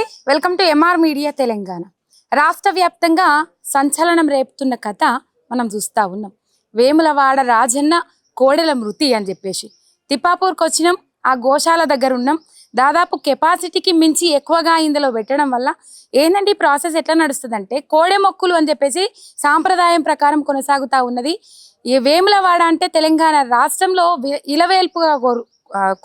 నమస్తే. Welcome to MR media Telangana రాష్ట్ర వ్యాప్తంగా సంచలనం రేపుతున్న కథ మనం చూస్తా ఉన్నాం. వేములవాడ రాజన్న కోడెల మృతి అని చెప్పేసి. తిప్పాపూర్కి వచ్చినాం ఆ గోశాల దగ్గర ఉన్నాం. దాదాపు కెపాసిటీకి మించి ఎక్కువగా ఇందులో పెట్టడం వల్ల ఏంటంటే ఈ ప్రాసెస్ ఎట్లా నడుస్తుందంటే కోడె మొక్కులు అని చెప్పేసి సాంప్రదాయం ప్రకారం కొనసాగుతా ఉన్నది. ఈ వేములవాడ అంటే తెలంగాణ రాష్ట్రంలో ఇలవేల్పుగా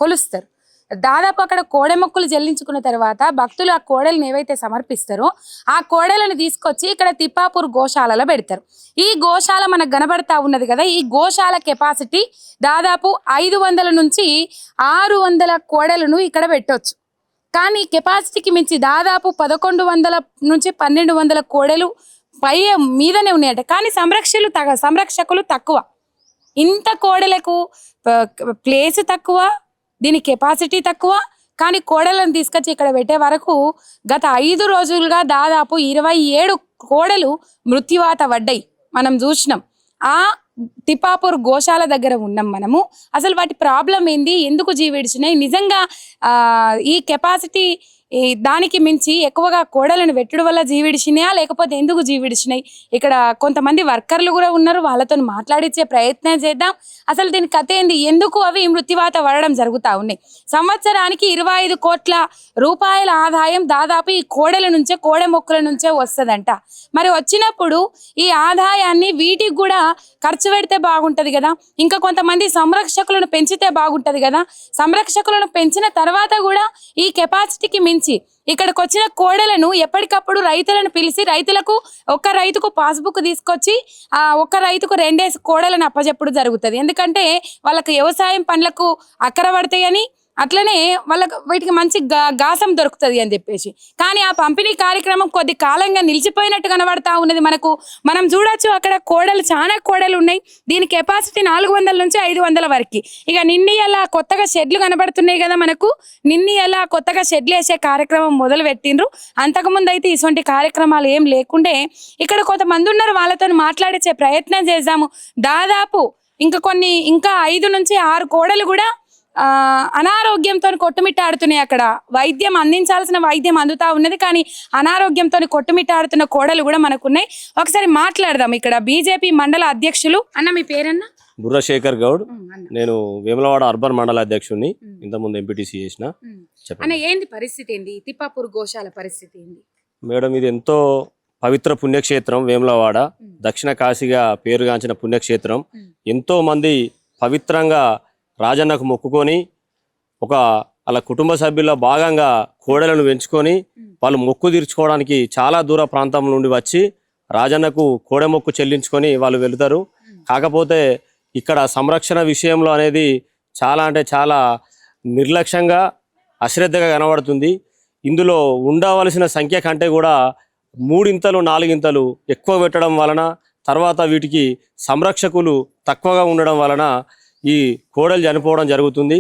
కొలుస్తారు. దాదాపు అక్కడ కోడె మొక్కులు చెల్లించుకున్న తర్వాత భక్తులు ఆ కోడెలను ఏవైతే సమర్పిస్తారో ఆ కోడెలను తీసుకొచ్చి ఇక్కడ తిప్పాపూర్ గోశాలలో పెడతారు. ఈ గోశాల మనకు కనబడతా ఉన్నది కదా ఈ గోశాల కెపాసిటీ దాదాపు ఐదు వందల నుంచి ఆరు వందల కోడెలను ఇక్కడ పెట్టవచ్చు కానీ కెపాసిటీకి మించి దాదాపు పదకొండు వందల నుంచి పన్నెండు వందల కోడెలు పై మీదనే ఉన్నాయట. కానీ సంరక్షకులు తగ సంరక్షకులు తక్కువ. ఇంత కోడలకు ప్లేస్ తక్కువ దీని కెపాసిటీ తక్కువ కానీ కోడలను తీసుకొచ్చి ఇక్కడ పెట్టే వరకు గత ఐదు రోజులుగా దాదాపు ఇరవై ఏడు కోడలు మృత్యువాత పడ్డాయి మనం చూసినాం. ఆ తిపాపూర్ గోశాల దగ్గర ఉన్నాం మనము. అసలు వాటి ప్రాబ్లం ఏంది? ఎందుకు జీవిడిచినాయి నిజంగా ఈ కెపాసిటీ ఈ దానికి మించి ఎక్కువగా కోడలను పెట్టడం వల్ల జీవిడిచినాయా? లేకపోతే ఎందుకు జీవిడిచినాయి? ఇక్కడ కొంతమంది వర్కర్లు కూడా ఉన్నారు వాళ్ళతో మాట్లాడించే ప్రయత్నం చేద్దాం. అసలు దీని కథ ఏంది? ఎందుకు అవి మృత్యువాత పడడం జరుగుతూ ఉన్నాయి? సంవత్సరానికి ఇరవై ఐదు కోట్ల రూపాయల ఆదాయం దాదాపు ఈ కోడల నుంచే కోడె మొక్కల నుంచే వస్తుందంట. మరి వచ్చినప్పుడు ఈ ఆదాయాన్ని వీటికి కూడా ఖర్చు పెడితే బాగుంటుంది కదా? ఇంకా కొంతమంది సంరక్షకులను పెంచితే బాగుంటుంది కదా? సంరక్షకులను పెంచిన తర్వాత కూడా ఈ కెపాసిటీకి మించి ఇక్కడికి వచ్చిన కోడలను ఎప్పటికప్పుడు రైతులను పిలిచి రైతులకు ఒక్క రైతుకు పాస్బుక్ తీసుకొచ్చి ఆ ఒక్క రైతుకు రెండేసి కోడలను అప్పచెప్పుడు జరుగుతుంది. ఎందుకంటే వాళ్ళకి వ్యవసాయం పనులకు అక్కర పడతాయని అట్లనే వాళ్ళకు వీటికి మంచి గా- గాసం దొరుకుతుంది అని చెప్పేసి. కానీ ఆ పంపిణీ కార్యక్రమం కొద్ది కాలంగా నిలిచిపోయినట్టు కనబడతా ఉన్నది మనకు. మనం చూడొచ్చు అక్కడ కోడలు చాలా కోడలు ఉన్నాయి. దీని కెపాసిటీ నాలుగు వందల నుంచి ఐదు వందల వరకు. ఇక నిన్ని ఎలా కొత్తగా షెడ్లు కనబడుతున్నాయి కదా మనకు. నిన్ని ఎలా కొత్తగా షెడ్లు వేసే కార్యక్రమం మొదలు పెట్టిండ్రు. అంతకుముందు అయితే ఇటువంటి కార్యక్రమాలు ఏం లేకుండే. ఇక్కడ కొంతమంది ఉన్నారు వాళ్ళతో మాట్లాడించే ప్రయత్నం చేద్దాము. దాదాపు ఇంకా కొన్ని ఇంకా ఐదు నుంచి ఆరు కోడలు కూడా అనారోగ్యంతో కొట్టుమిట్టాడుతున్నాయి అక్కడ. వైద్యం అందించాల్సిన వైద్యం అందుతా ఉన్నది కానీ అనారోగ్యంతో కొట్టుమిట్టాడుతున్న కోడలు కూడా మనకున్నాయి. ఒకసారి మాట్లాడదాం ఇక్కడ. బీజేపీ మండల అధ్యక్షులు అన్న మీ పేరన్నా? బుర్రశేఖర్ గౌడ్. నేను వేములవాడ అర్బన్ మండల అధ్యక్షుడిని ఇంతకుముందు ఎంపీటీసీ చేసిన. అన్న ఏంది పరిస్థితి ఏంది? తిప్పాపూర్ గోశాల పరిస్థితి ఏంది? మేడం ఇది ఎంతో పవిత్ర పుణ్యక్షేత్రం వేములవాడ. దక్షిణ కాశీగా పేరుగాంచిన పుణ్యక్షేత్రం. ఎంతో మంది పవిత్రంగా రాజన్నకు మొక్కుకొని ఒక వాళ్ళ కుటుంబ సభ్యుల భాగంగా కోడలను పెంచుకొని వాళ్ళు మొక్కు తీర్చుకోవడానికి చాలా దూర ప్రాంతం నుండి వచ్చి రాజన్నకు కోడె మొక్కు చెల్లించుకొని వాళ్ళు వెళుతారు. కాకపోతే ఇక్కడ సంరక్షణ విషయంలో అనేది చాలా అంటే చాలా నిర్లక్ష్యంగా అశ్రద్ధగా కనబడుతుంది. ఇందులో ఉండవలసిన సంఖ్య కంటే కూడా మూడింతలు నాలుగింతలు ఎక్కువ పెట్టడం వలన తర్వాత వీటికి సంరక్షకులు తక్కువగా ఉండడం వలన ఈ కోడలు చనిపోవడం జరుగుతుంది.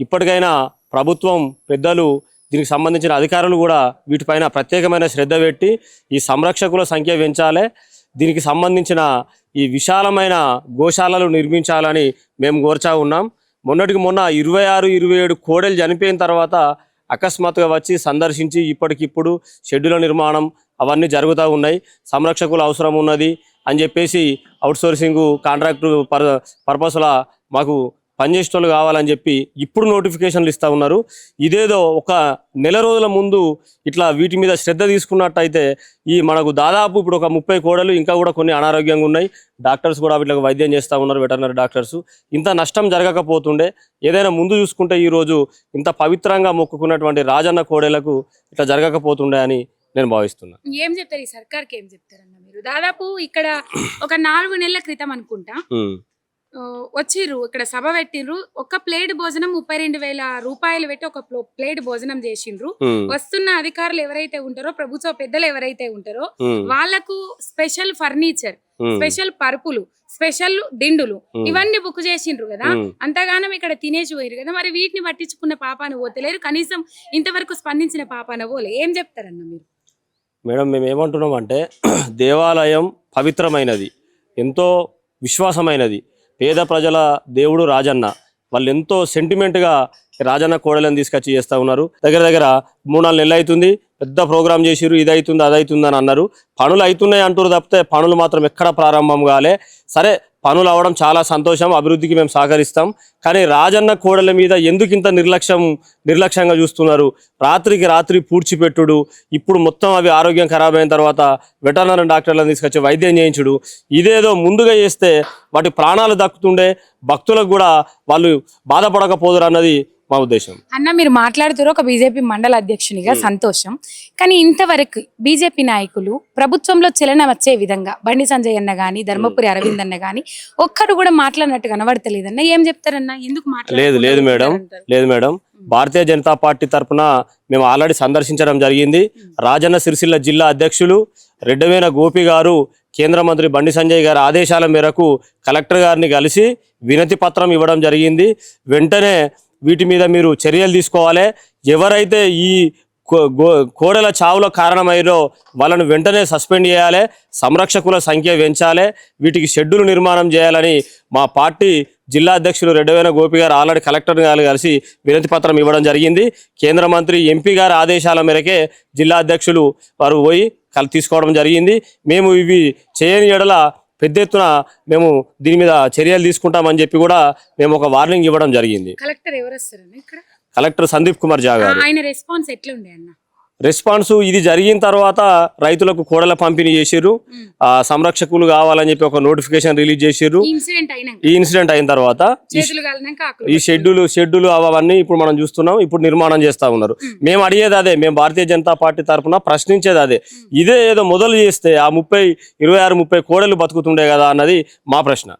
ఇప్పటికైనా ప్రభుత్వం పెద్దలు దీనికి సంబంధించిన అధికారులు కూడా వీటిపైన ప్రత్యేకమైన శ్రద్ధ పెట్టి ఈ సంరక్షకుల సంఖ్య పెంచాలి. దీనికి సంబంధించిన ఈ విశాలమైన గోశాలలు నిర్మించాలని మేము కోర్చా ఉన్నాం. మొన్నటికి మొన్న ఇరవై ఆరు ఇరవై ఏడు కోడలు చనిపోయిన తర్వాత అకస్మాత్తుగా వచ్చి సందర్శించి ఇప్పటికిప్పుడు షెడ్యూల నిర్మాణం అవన్నీ జరుగుతూ ఉన్నాయి. సంరక్షకులు అవసరం ఉన్నది. అని చెప్పేసి అవుట్సోర్సింగ్ కాంట్రాక్టు పర్ పర్పస్లా మాకు పనిచేసేటోళ్ళు కావాలని చెప్పి ఇప్పుడు నోటిఫికేషన్లు ఇస్తూ ఉన్నారు. ఇదేదో ఒక నెల రోజుల ముందు ఇట్లా వీటి మీద శ్రద్ధ తీసుకున్నట్టయితే ఈ మనకు దాదాపు ఇప్పుడు ఒక ముప్పై కోడలు ఇంకా కూడా కొన్ని అనారోగ్యంగా ఉన్నాయి. డాక్టర్స్ కూడా వీటికి వైద్యం చేస్తూ ఉన్నారు వెటర్నరీ డాక్టర్స్. ఇంత నష్టం జరగకపోతుండే ఏదైనా ముందు చూసుకుంటే ఈరోజు ఇంత పవిత్రంగా మొక్కుకున్నటువంటి రాజన్న కోడెలకు ఇట్లా జరగకపోతుండే అని నేను భావిస్తున్నాను ఏం చెప్తారు ఈ సర్కార్కి ఏం చెప్తారు? మీరు దాదాపు ఇక్కడ ఒక నాలుగు నెలల క్రితం అనుకుంటా. వచ్చిర్రు ఇక్కడ సభ పెట్టిండ్రు ఒక ప్లేట్ భోజనం ముప్పై రెండు వేల రూపాయలు పెట్టి ఒక ప్లో- ప్లేట్ భోజనం చేసిండ్రు. వస్తున్న అధికారులు ఎవరైతే ఉంటారో ప్రభుత్వ పెద్దలు ఎవరైతే ఉంటారో ఉమ్, వాళ్ళకు స్పెషల్ ఫర్నిచర్ స్పెషల్ పరుపులు స్పెషల్ దిండులు ఇవన్నీ బుక్ చేసిండ్రు కదా. అంతగానం ఇక్కడ తినేసి పోయారు కదా. మరి వీటిని పట్టించుకున్న పాపాన పోతలేరు. కనీసం ఇంతవరకు స్పందించిన పాపాన పోలే. ఏం చెప్తారన్న మీరు? మేడం మేము ఏమంటున్నాం అంటే దేవాలయం పవిత్రమైనది ఎంతో విశ్వాసమైనది. పేద ప్రజల దేవుడు రాజన్న వాళ్ళు ఎంతో సెంటిమెంట్గా రాజన్న కోడలను తీసుకొచ్చి చేస్తా ఉన్నారు. దగ్గర దగ్గర మూడు నాలుగు నెలలు అవుతుంది పెద్ద ప్రోగ్రామ్ చేసిరు ఇది అవుతుంది అది అవుతుంది అని అన్నారు. పనులు అవుతున్నాయి అంటారు తప్పితే పనులు మాత్రం ఎక్కడ ప్రారంభం కాలే. సరే పనులు అవడం చాలా సంతోషం అభివృద్ధికి మేము సహకరిస్తాం. కానీ రాజన్న కోడల మీద ఎందుకు ఇంత నిర్లక్ష్యం నిర్లక్ష్యంగా చూస్తున్నారు? రాత్రికి రాత్రి పూడ్చిపెట్టుడు ఇప్పుడు మొత్తం అవి ఆరోగ్యం ఖరాబ్ అయిన తర్వాత వెటర్నరీ డాక్టర్లను తీసుకొచ్చి వైద్యం చేయించుడు. ఇదేదో ముందుగా చేస్తే వాటి ప్రాణాలు దక్కుతుండే భక్తులకు కూడా వాళ్ళు బాధపడకపోదురు అన్నది మా ఉద్దేశం. అన్న మీరు మాట్లాడుతున్నారు ఒక బీజేపీ మండల అధ్యక్షునిగా సంతోషం. కానీ ఇంతవరకు బీజేపీ నాయకులు ప్రభుత్వంలో చలన వచ్చే విధంగా బండి సంజయ్ అన్న గాని ధర్మపురి అరవింద్ అన్న గాని ఒక్కడు కూడా మాట్లాడినట్టు కనబడతలేదన్న. ఏం చెప్తారన్న? ఎందుకు లేదు లేదు మేడం మాట్లాడతారు. లేదు మేడం. భారతీయ జనతా పార్టీ తరపున మేము ఆల్రెడీ సందర్శించడం జరిగింది. రాజన్న సిరిసిల్ల జిల్లా అధ్యక్షులు రెడ్డవేన గోపి గారు కేంద్ర మంత్రి బండి సంజయ్ గారి ఆదేశాల మేరకు కలెక్టర్ గారిని కలిసి వినతి పత్రం ఇవ్వడం జరిగింది. వెంటనే వీటి మీద మీరు చర్యలు తీసుకోవాలి. ఎవరైతే ఈ కో- గో- కోడల చావులో కారణమైరో వాళ్ళను వెంటనే సస్పెండ్ చేయాలి. సంరక్షకుల సంఖ్య పెంచాలి. వీటికి షెడ్యూల్ నిర్మాణం చేయాలని మా పార్టీ జిల్లా అధ్యక్షులు రెడ్డవేన గోపి గారు ఆల్రెడీ కలెక్టర్ గారు కలిసి వినతి పత్రం ఇవ్వడం జరిగింది. కేంద్ర మంత్రి ఎంపీ గారి ఆదేశాల మేరకే జిల్లా అధ్యక్షులు వారు పోయి కల్ తీసుకోవడం జరిగింది. మేము ఇవి చేయని ఎడల పెద్ద ఎత్తున మేము దీని మీద చర్యలు తీసుకుంటామని చెప్పి కూడా మేము ఒక వార్నింగ్ ఇవ్వడం జరిగింది. కలెక్టర్ ఎవరు ఇక్కడ? కలెక్టర్ సందీప్ కుమార్ జా గారు ఆయన రెస్పాన్స్ ఎట్లుండే అన్న? రెస్పాన్స్ ఇది జరిగిన తర్వాత రైతులకు కోడల పంపిణీ చేసిర్రు. ఆ, సంరక్షకులు కావాలని చెప్పి ఒక నోటిఫికేషన్ రిలీజ్ చేసిర్రు. ఈ ఇన్సిడెంట్ అయిన తర్వాత ఈ షెడ్యూల్ షెడ్యూల్ అవన్నీ ఇప్పుడు మనం చూస్తున్నాం. ఇప్పుడు నిర్మాణం చేస్తా ఉన్నారు. మేము. అడిగేది అదే. మేము భారతీయ జనతా పార్టీ తరఫున ప్రశ్నించేది అదే. ఇదే ఏదో మొదలు చేస్తే ఆ ముప్పై ఇరవై ఆరు ముప్పై కోడలు బతుకుతుండే కదా అన్నది మా ప్రశ్న.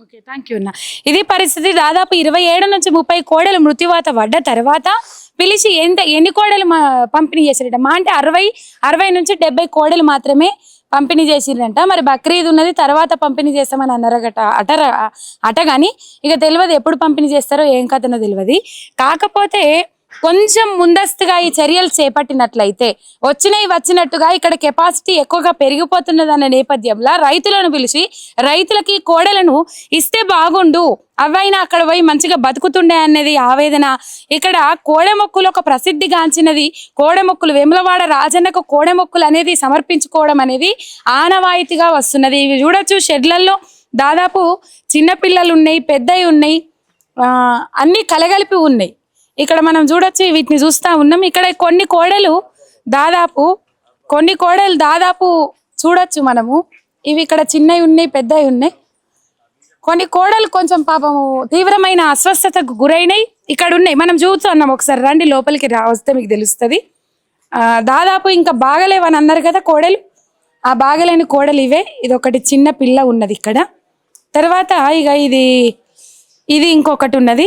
ఓకే థ్యాంక్ యూ అన్న. ఇది పరిస్థితి దాదాపు ఇరవై ఏడు నుంచి ముప్పై కోడలు మృత్యువాత పడ్డ తర్వాత పిలిచి ఎంత ఎన్ని కోడలు మా పంపిణీ చేసిరట మా అంటే అరవై అరవై నుంచి డెబ్బై కోడలు మాత్రమే పంపిణీ చేసిరంట మరి బక్రీద్ ఉన్నది తర్వాత పంపిణీ చేస్తామని అన్నారగట అటర అట కానీ ఇక తెలియదు ఎప్పుడు పంపిణీ చేస్తారో ఏం కథనో తెలియదు కాకపోతే కొంచెం ముందస్తుగా ఈ చర్యలు చేపట్టినట్లయితే వచ్చినవి వచ్చినట్టుగా ఇక్కడ కెపాసిటీ ఎక్కువగా పెరిగిపోతున్నదన్న నేపథ్యంలో రైతులను పిలిచి రైతులకి కోడలను ఇస్తే బాగుండు అవైనా అక్కడ పోయి మంచిగా బతుకుతుండే అనేది ఆవేదన. ఇక్కడ కోడెమొక్కులు ఒక ప్రసిద్ధిగాంచినది కోడెమొక్కులు వేములవాడ రాజన్నకు కోడెమొక్కులు అనేది సమర్పించుకోవడం అనేది ఆనవాయితీగా వస్తున్నది. ఇవి చూడొచ్చు షెడ్లలో దాదాపు చిన్నపిల్లలు ఉన్నాయి పెద్దవి ఉన్నాయి అన్నీ అన్ని కలగలిపి ఉన్నాయి. ఇక్కడ మనం చూడొచ్చు వీటిని చూస్తా ఉన్నాం. ఇక్కడ కొన్ని కోడలు దాదాపు కొన్ని కోడలు దాదాపు చూడొచ్చు మనము. ఇవి ఇక్కడ చిన్నవి ఉన్నాయి పెద్దవి ఉన్నాయి. కొన్ని కోడలు కొంచెం పాపము తీవ్రమైన అస్వస్థతకు గురైనాయి. ఇక్కడ ఉన్నాయి. మనం చూస్తున్నాం ఒకసారి రండి లోపలికి రా వస్తే మీకు తెలుస్తుంది. దాదాపు ఇంకా బాగలేవని అన్నారు కదా కోడలు. ఆ బాగలేని కోడలు ఇవే. ఇది ఒకటి చిన్న పిల్ల ఉన్నది ఇక్కడ. తర్వాత ఇక ఇది ఇది ఇంకొకటి ఉన్నది.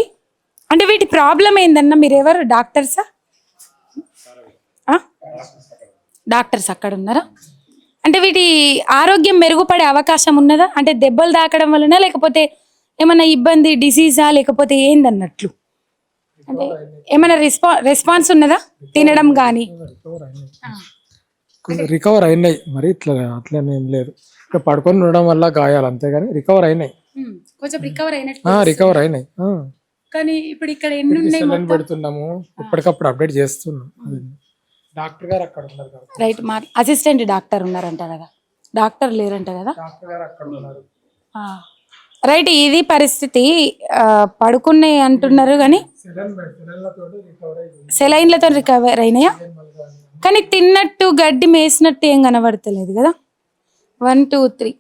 అంటే వీటి ప్రాబ్లం ఏందన్న మీరు ఎవరు డాక్టర్సా? డాక్టర్స్ అక్కడ ఉన్నారా? అంటే వీటి ఆరోగ్యం మెరుగుపడే అవకాశం ఉన్నదా? అంటే దెబ్బలు తాకడం వలన లేకపోతే ఏమైనా ఇబ్బంది డిసీజా లేకపోతే ఏందన్నట్లు? అంటే ఏమైనా రెస్పా రెస్పాన్స్ ఉన్నదా? తినడం కానీ రికవర్ అయినాయి. మరి ఇట్లా అట్లనే ఏం లేదు. ఇక పడుకొని ఉండడం వల్ల గాయాలు అంతేగాని రికవర్ అయినాయి. కొంచెం రికవర్ అయినట్టు ఆ, రికవర్ అయినాయి. కానీ ఇప్పుడు ఇక్కడ ఎన్ని ఉన్నాయి సెలైన్ పెడుతున్నాము. ఎప్పటికప్పుడు అప్డేట్ చేస్తున్నాం. డాక్టర్ గారు అక్కడ ఉన్నారు కదా రైట్ మా అసిస్టెంట్ డాక్టర్ ఉన్నారంట కదా. డాక్టర్ లేరంట కదా? డాక్టర్ గారు అక్కడ ఉన్నారు. ఆ. రైట్ ఇది పరిస్థితి. ఆ, పడుకున్నాయి అంటున్నారు కానీ సెలైన్ సెలైన్లతో రికవర్ అయ్యింది సెలైన్లతో రికవర్ అయినాయా? కానీ తిన్నట్టు గడ్డి మేసినట్టు ఏం కనబడతలేదు కదా. వన్ టూ త్రీ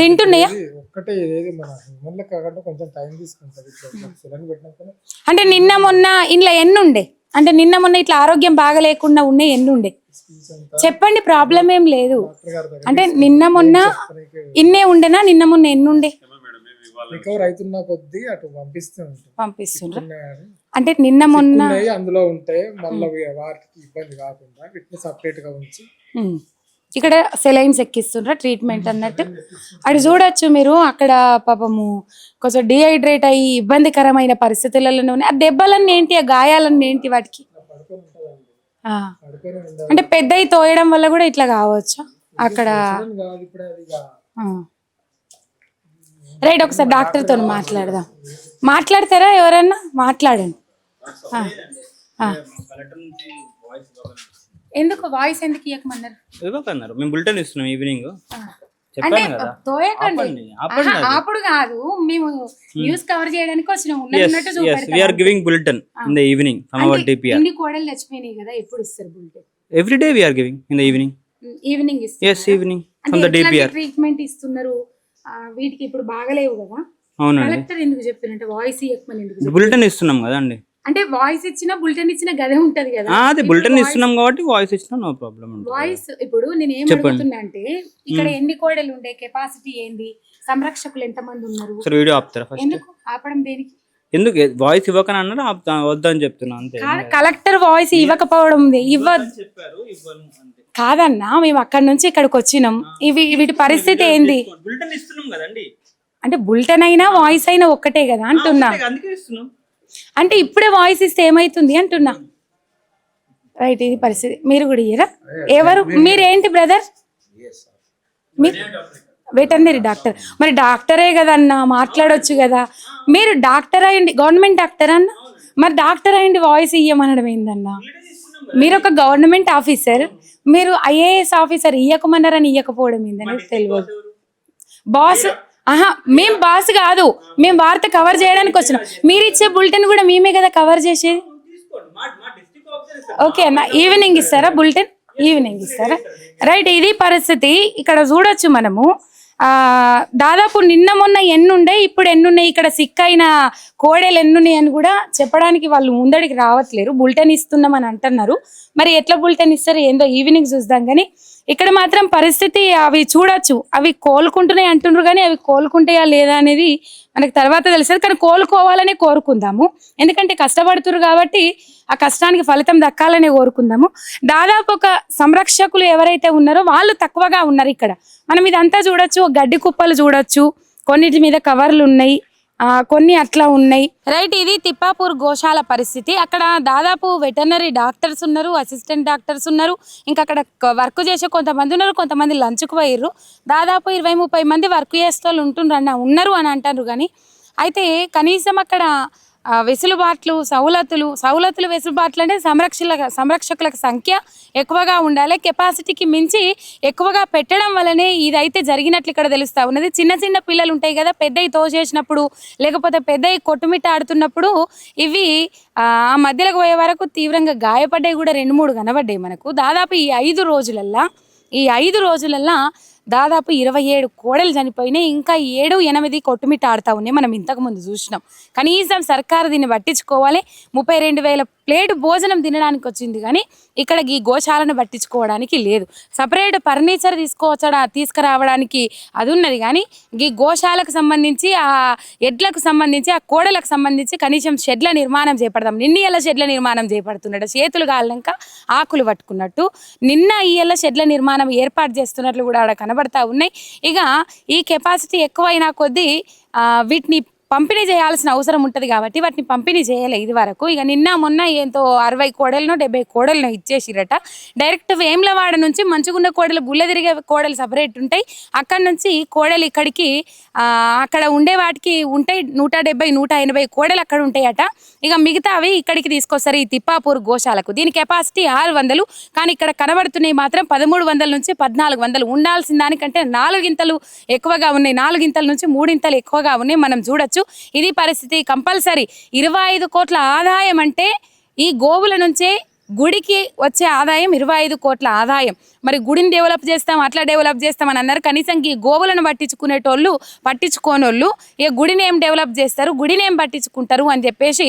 తింటున్నాయా? ఇది ఒక్కటే ఏది మన హ్యూమన్ కాకుండా కొంచెం టైం తీసుకుంటుంది. సెలైన్ పెట్టినాకనే అంటే నిన్న మొన్న ఇంట్లో ఎన్ని ఉండే? అంటే నిన్న మొన్న ఇట్లా ఆరోగ్యం బాగలేకుండా ఉన్నాయి ఎన్ని ఉండే? చెప్పండి ప్రాబ్లం ఏం లేదు. అంటే నిన్న మొన్న ఇన్నే ఉండేనా? నిన్న మొన్న ఎన్ని ఉండే? రికవర్ అవుతున్న కొద్దీ అటు పంపిస్తూ ఉంటాం. పంపిస్తుండ్రా? ఉన్నాయి. అంటే నిన్న మొన్న అందులో ఉంటే మళ్ళీ వాటికి ఇబ్బంది కాకుండా వీటిని సపరేట్గా ఉంచి. ఇక్కడ సెలైన్స్ ఎక్కిస్తుండ్రా ట్రీట్మెంట్ అన్నట్టు. అది చూడొచ్చు మీరు అక్కడ పాపము కొంచెం డిహైడ్రేట్ అయ్యి ఇబ్బందికరమైన పరిస్థితులలోనే ఉన్నాయి ఆ దెబ్బలన్నీ ఏంటి ఆ గాయాలన్నీ ఏంటి వాటికి? అంటే పెద్దవి తోయడం వల్ల కూడా ఇట్లా కావచ్చు అక్కడ. రైట్ ఒకసారి డాక్టర్తో మాట్లాడదాం. మాట్లాడతారా ఎవరన్నా? మాట్లాడండి. ఎందుకు వాయిస్ ఎందుకు ఇవ్వకమన్నారు ఇవ్వకన్నారు. మేము బులెటిన్ ఇస్తున్నాం ఈవినింగ్. అంటే తోయకండి. అప్పుడు కాదు. మేము న్యూస్ కవర్ చేయడానికి వచ్చినాం. ఉన్నట్టు చూపెడతాం. We're giving bulletin in the evening from our DPR ఇన్ని కోడలు చచ్చిపోయినాయి కదా ఎప్పుడు ఇస్తారు bullet every day we're giving in the evening evening yes evening from the DPR treatment ఇస్తున్నారు? వీటికి ఇప్పుడు బాగలేవు కదా. అవునండి. కలెక్టర్ ఎందుకు చెప్పినంటే వాయిస్ ఇవ్వకమని ఎందుకు? బులెటిన్ ఇస్తున్నాం కదా అండి అంటే వాయిస్ ఇచ్చినా బులెటిన్ ఇచ్చినా గదే ఉంటది కదా. అదే బులెటిన్ ఇస్తున్నాం కాబట్టి వాయిస్ ఇచ్చినా నో ప్రాబ్లం వాయిస్ ఇప్పుడు నేను ఏం చెప్పండి. అడుగుతున్నా అంటే ఇక్కడ ఎన్ని కోడలు ఉండే కెపాసిటీ ఏంది సంరక్షకులు ఎంతమంది ఉన్నారు? సరే వీడియో ఆపుతారా ఫస్ట్ ఎందుకు? ఆపడం దేనికి? ఎందుకు? వాయిస్ ఇవ్వకని అన్నారు? ఆపుతా వద్దని చెప్తున్నా అంతే. కలెక్టర్ వాయిస్ ఇవ్వకపోవడం ఉంది. ఇవ్వ చెప్పారు ఇవ్వను అంతే. కాదన్నా మేము అక్కడ నుంచి ఇక్కడికి వచ్చినాం. ఇవి వీటి పరిస్థితి ఏంది? బులెటిన్ ఇస్తున్నాం కదండి. అంటే బులెటిన్ అయినా వాయిస్ అయినా ఒక్కటే కదా అంటున్నా. అందుకే ఇస్తున్నాం. అంటే ఇప్పుడే వాయిస్ ఇస్తే ఏమైతుంది అంటున్నా. రైట్ ఇది పరిస్థితి. మీరు కూడా ఇయ్యరా? ఎవరు? మీరేంటి బ్రదర్ వెటర్నరీ డాక్టర్. మరి డాక్టరే కదన్నా మాట్లాడొచ్చు కదా. మీరు డాక్టర్ అయ్యండి గవర్నమెంట్ డాక్టర్ అన్న? మరి డాక్టర్ అయ్యండి వాయిస్ ఇయ్యమనడం ఏందన్నా? మీరు ఒక గవర్నమెంట్ ఆఫీసర్ మీరు ఐఏఎస్ ఆఫీసర్ ఇయ్యకమన్నారని ఇయ్యకపోవడం ఏందని తెలియదు. బాస్ ఆహా మేం బాస్ కాదు. మేము వార్త కవర్ చేయడానికి వచ్చినాం. మీరు ఇచ్చే బులెటిన్ కూడా మేమే కదా కవర్ చేసేది? ఓకే అన్న ఈవినింగ్ ఇస్తారా బులెటిన్ ఈవినింగ్ ఇస్తారా? రైట్ ఇది పరిస్థితి. ఇక్కడ చూడొచ్చు మనము. దాదాపు నిన్న మొన్న ఎన్నుండే ఇప్పుడు ఎన్నున్నాయి. ఇక్కడ సిక్ అయిన కోడలు ఎన్నున్నాయి అని కూడా చెప్పడానికి వాళ్ళు ముందడికి రావట్లేరు. బులెటిన్ ఇస్తున్నామని అంటున్నారు. మరి ఎట్లా బులెటిన్ ఇస్తారు? ఏందో ఈవినింగ్ చూద్దాం కానీ ఇక్కడ మాత్రం పరిస్థితి అవి చూడొచ్చు. అవి కోలుకుంటున్నాయి అంటున్నారు కానీ అవి కోలుకుంటాయా లేదా అనేది మనకు తర్వాత తెలుస్తుంది. కానీ కోలుకోవాలనే కోరుకుందాము. ఎందుకంటే కష్టపడుతున్నారు కాబట్టి ఆ కష్టానికి ఫలితం దక్కాలనే కోరుకుందాము. దాదాపు ఒక సంరక్షకులు ఎవరైతే ఉన్నారో వాళ్ళు తక్కువగా ఉన్నారు ఇక్కడ. మనం ఇదంతా చూడొచ్చు. గడ్డి కుప్పలు చూడొచ్చు. కొన్నిటి మీద కవర్లు ఉన్నాయి. కొన్ని అట్లా ఉన్నాయి. రైట్ ఇది తిప్పాపూర్ గోశాల పరిస్థితి. అక్కడ దాదాపు వెటర్నరీ డాక్టర్స్ ఉన్నారు అసిస్టెంట్ డాక్టర్స్ ఉన్నారు. ఇంకా అక్కడ వర్క్ చేసే కొంతమంది ఉన్నారు కొంతమంది లంచ్కు పోయిర్రు. దాదాపు ఇరవై ముప్పై మంది వర్క్ చేసే వాళ్ళు ఉంటుండ్రు ఉన్నారు అని అంటారు కానీ అయితే కనీసం అక్కడ వెసులుబాట్లు సౌలతులు సౌలతులు వెసులుబాట్లు అంటే సంరక్షకుల సంరక్షకుల సంఖ్య ఎక్కువగా ఉండాలి. కెపాసిటీకి మించి ఎక్కువగా పెట్టడం వల్లనే ఇదైతే జరిగినట్లు ఇక్కడ తెలుస్తూ ఉన్నది. చిన్న చిన్న పిల్లలు ఉంటాయి కదా పెద్దవి తోచేసినప్పుడు లేకపోతే పెద్దవి కొట్టుమిట్ట ఆడుతున్నప్పుడు ఇవి ఆ ఆ మధ్యలోకి పోయే వరకు తీవ్రంగా గాయపడ్డాయి కూడా రెండు మూడు కనబడ్డాయి మనకు. దాదాపు ఈ ఐదు రోజులల్లా ఈ ఐదు రోజులల్లా దాదాపు ఇరవై ఏడు కోడలు చనిపోయినాయి ఇంకా ఏడు ఎనిమిది కొట్టుమిట్టాడుతూ ఉన్నాయి మనం ఇంతకు ముందు చూసినాం. కనీసం సర్కారు దీన్ని పట్టించుకోవాలి. ముప్పై రెండు వేల ప్లేట్ భోజనం తినడానికి వచ్చింది కానీ ఇక్కడ ఈ గోశాలను పట్టించుకోవడానికి లేదు. సపరేట్ ఫర్నిచర్ తీసుకోవచ్చడా తీసుకురావడానికి అది ఉన్నది కానీ ఈ గోశాలకు సంబంధించి ఆ ఎడ్లకు సంబంధించి ఆ కోడలకు సంబంధించి కనీసం షెడ్ల నిర్మాణం చేపడదాం. నిన్న ఇయ్యాల షెడ్ల నిర్మాణం చేపడుతున్నాడు. చేతులు కాలినాక ఆకులు పట్టుకున్నట్టు నిన్న ఇయ్యాల షెడ్ల నిర్మాణం ఏర్పాటు చేస్తున్నట్లు కూడా ఆడ కనబడతా ఉన్నాయి. ఇక ఈ కెపాసిటీ ఎక్కువైనా కొద్దీ వీటిని పంపిణీ చేయాల్సిన అవసరం ఉంటుంది కాబట్టి వాటిని పంపిణీ చేయలే ఇది వరకు ఇక నిన్న మొన్న ఏంతో అరవై కోడలను డెబ్బై కోడలను ఇచ్చేసిరట. డైరెక్ట్ వేములవాడ నుంచి మంచుగుండ కోడలు బుల్ల తిరిగే కోడలు సపరేట్ ఉంటాయి. అక్కడ నుంచి కోడలు ఇక్కడికి అక్కడ ఉండే వాటికి ఉంటాయి. నూట డెబ్బై నూట ఎనభై కోడలు అక్కడ ఉంటాయట. ఇక మిగతా అవి ఇక్కడికి తీసుకొస్తారు ఈ తిప్పాపూర్ గోశాలకు. దీని కెపాసిటీ ఆరు వందలు కానీ ఇక్కడ కనబడుతున్నాయి మాత్రం పదమూడు వందల నుంచి పద్నాలుగు వందలు. ఉండాల్సిన దానికంటే నాలుగింతలు ఎక్కువగా ఉన్నాయి. నాలుగింతల నుంచి మూడింతలు ఎక్కువగా ఉన్నాయి. మనం చూడొచ్చు. ఇది పరిస్థితి కంపల్సరీ. ఇరవై ఐదు కోట్ల ఆదాయం అంటే ఈ గోవుల నుంచే గుడికి వచ్చే ఆదాయం ఇరవై ఐదు కోట్ల ఆదాయం. మరి గుడిని డెవలప్ చేస్తాం అట్లా డెవలప్ చేస్తాం అని అన్నారు. కనీసం ఈ గోవులను పట్టించుకునేటోళ్ళు పట్టించుకోనోళ్ళు ఇక గుడిని ఏం డెవలప్ చేస్తారు గుడిని ఏం పట్టించుకుంటారు అని చెప్పేసి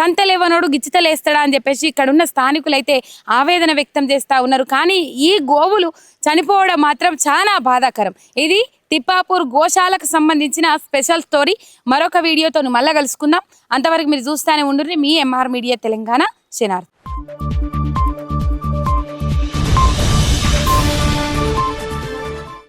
తంతలేవనోడు గిచ్చితలేస్తాడా అని చెప్పేసి ఇక్కడ ఉన్న స్థానికులు అయితే ఆవేదన వ్యక్తం చేస్తూ ఉన్నారు. కానీ ఈ గోవులు చనిపోవడం మాత్రం చాలా బాధాకరం. ఇది తిప్పాపూర్ గోశాలకు సంబంధించిన స్పెషల్ స్టోరీ మరొక వీడియోతో మళ్ళీ కలుసుకుందాం. అంతవరకు మీరు చూస్తూనే ఉండండి మీ ఎంఆర్ మీడియా తెలంగాణ శనార్